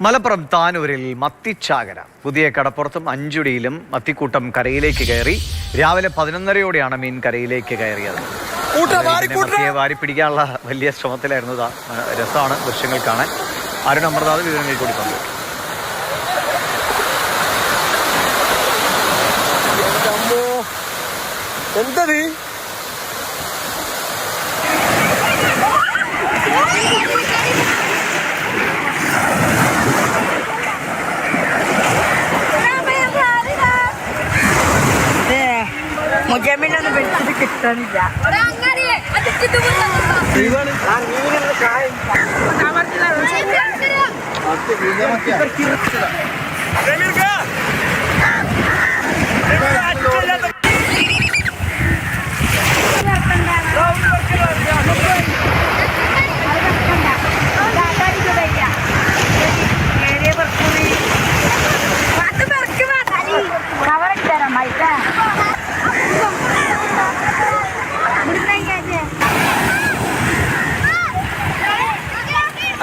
മലപ്പുറം താനൂരിൽ മത്തിച്ചാകര. പുതിയ കടപ്പുറത്തും അഞ്ചുടിയിലും മത്തിക്കൂട്ടം കരയിലേക്ക് കയറി. രാവിലെ പതിനൊന്നരയോടെയാണ് മീൻ കരയിലേക്ക് കയറിയത്. മത്തിയെ വാരി പിടിക്കാനുള്ള വലിയ ശ്രമത്തിലായിരുന്നു രസമാണ് ദൃശ്യങ്ങൾ കാണാൻ. അരുൺ അമർനാഥ് വിവരങ്ങൾ കൂടി പങ്കു. എന്തത് മുഖ്യമന്ത്രി പിടിച്ചിട്ട് കിട്ടണില്ല ഇതാണ്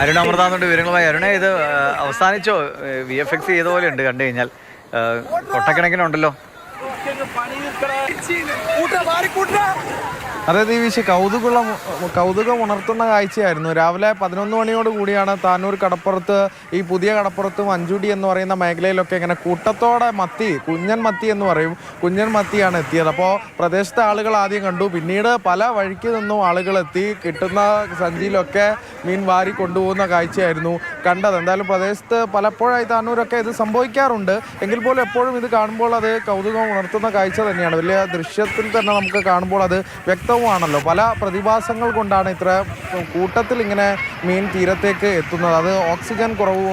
അരുൺ അമൃതാന്നുണ്ട് വിവരങ്ങളുമായി. അരുണ ഇത് അവസാനിച്ചോ? വി എഫ് എക്സ് ചെയ്ത പോലെ ഉണ്ട് കണ്ടു കഴിഞ്ഞാൽ. കൊട്ടക്കണക്കിനുണ്ടല്ലോ. കൂട്ട ഈ കൂട്ട അതെ ദീവിശ് കൗതുകം കൗതുകം ഉണർത്തുന്ന കാഴ്ചയായിരുന്നു. രാവിലെ പതിനൊന്ന് മണിയോട് കൂടിയാണ് താനൂർ കടപ്പുറത്ത് ഈ പുതിയ കടപ്പുറത്ത് മഞ്ചുടി എന്ന് പറയുന്ന മേഖലയിലൊക്കെ ഇങ്ങനെ കൂട്ടത്തോടെ മത്തി കുഞ്ഞൻ മത്തി എന്ന് പറയും. കുഞ്ഞൻ മത്തിയാണ് എത്തിയത്. അപ്പോൾ പ്രദേശത്തെ ആളുകൾ ആദ്യം കണ്ടു. പിന്നീട് പല വഴിക്ക് നിന്നും ആളുകൾ എത്തി. കിട്ടുന്ന സഞ്ചിയിലൊക്കെ മീൻ വാരി കൊണ്ടുപോകുന്ന കാഴ്ചയായിരുന്നു കണ്ടത്. എന്തായാലും പ്രദേശത്ത് പലപ്പോഴായി താനൂരൊക്കെ ഇത് സംഭവിക്കാറുണ്ട്. എങ്കിൽ പോലും എപ്പോഴും ഇത് കാണുമ്പോൾ അത് കൗതുകം ഉണർത്തുന്ന കാഴ്ച തന്നെയാണ്. വലിയ ദൃശ്യത്തിൽ തന്നെ നമുക്ക് കാണുമ്പോൾ അത് വ്യക്തവുമാണല്ലോ. പല പ്രതിഭാസങ്ങൾ കൊണ്ടാണ് ഇത്ര കൂട്ടത്തിൽ ഇങ്ങനെ മീൻ തീരത്തേക്ക് എത്തുന്നത്. അത് ഓക്സിജൻ കുറവ്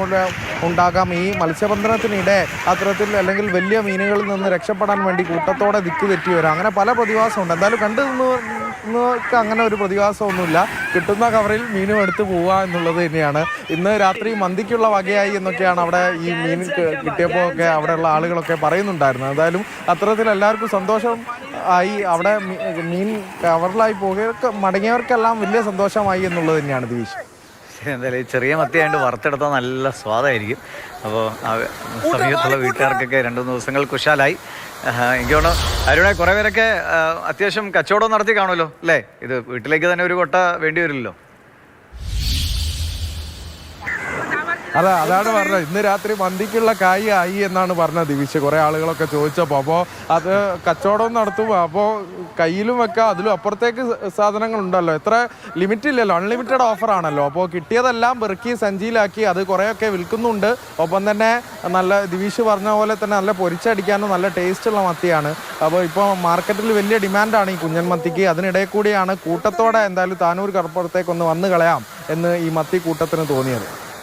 ഉണ്ടാകാം. ഈ മത്സ്യബന്ധനത്തിനിടെ അത്തരത്തിൽ അല്ലെങ്കിൽ വലിയ മീനുകളിൽ നിന്ന് രക്ഷപ്പെടാൻ വേണ്ടി കൂട്ടത്തോടെ ദിക്ക് തെറ്റി വരാം അങ്ങനെ പല പ്രതിഭാസമുണ്ട്. എന്തായാലും കണ്ടു നിന്ന് ഇന്നൊക്കെ അങ്ങനെ ഒരു പ്രതിഭാസമൊന്നുമില്ല. കിട്ടുന്ന കവറിൽ മീനും എടുത്ത് പോവുക എന്നുള്ളത് തന്നെയാണ്. ഇന്ന് രാത്രി മന്തിക്കുള്ള വകയായി എന്നൊക്കെയാണ് അവിടെ ഈ മീൻ കിട്ടിയപ്പോൾ ഒക്കെ അവിടെയുള്ള ആളുകളൊക്കെ പറയുന്നുണ്ടായിരുന്നു എന്തായാലും അത്തരത്തിൽ എല്ലാവർക്കും സന്തോഷം ആയി അവിടെ മീൻ കവറിലായി പോകുകയൊക്കെ മടങ്ങിയവർക്കെല്ലാം വലിയ സന്തോഷമായി എന്നുള്ളത് തന്നെയാണ് ദിവിഷ്. എന്തായാലും ഈ ചെറിയ മത്തിയായിട്ട് വറുത്തെടുത്താൽ നല്ല സ്വാദായിരിക്കും. അപ്പോൾ സമീപത്തുള്ള വീട്ടുകാർക്കൊക്കെ രണ്ടു മൂന്ന് ദിവസങ്ങൾ കുശാലായി. എനിക്ക് തോന്നുന്നു അരുണെ കുറേ പേരൊക്കെ അത്യാവശ്യം കച്ചവടം നടത്തി കാണുമല്ലോ അല്ലേ? ഇത് വീട്ടിലേക്ക് തന്നെ ഒരു കൊട്ട വേണ്ടി വരില്ലല്ലോ. അതെ അതാണ് പറഞ്ഞത്. ഇന്ന് രാത്രി മന്തിക്കുള്ള കായ് ആയി എന്നാണ് പറഞ്ഞത് ദിവിഷ് കുറെ ആളുകളൊക്കെ ചോദിച്ചപ്പോൾ അപ്പോ അത് കച്ചവടം നടത്തും അപ്പോ കയ്യിലും വെക്കാം അതിലും അപ്പുറത്തേക്ക് സാധനങ്ങൾ ഉണ്ടല്ലോ എത്ര ലിമിറ്റ് ഇല്ലല്ലോ അൺലിമിറ്റഡ് ഓഫർ ആണല്ലോ. അപ്പോൾ കിട്ടിയതെല്ലാം പെറുക്കി സഞ്ചിയിലാക്കി അത് കുറേയൊക്കെ വിൽക്കുന്നുണ്ട്. ഒപ്പം തന്നെ നല്ല ദിവിശ് പറഞ്ഞ പോലെ തന്നെ നല്ല പൊരിച്ചടിക്കാനും നല്ല ടേസ്റ്റ് ഉള്ള മത്തിയാണ്. അപ്പോൾ ഇപ്പോൾ മാർക്കറ്റിൽ വലിയ ഡിമാൻഡാണ് ഈ കുഞ്ഞൻ മത്തിക്ക്. അതിനിടെ കൂടിയാണ് കൂട്ടത്തോടെ എന്തായാലും താനൂർ കടപ്പുറത്തേക്കൊന്ന് വന്നു കളയാം എന്ന് ഈ മത്തി കൂട്ടത്തിന് തോന്നിയത്.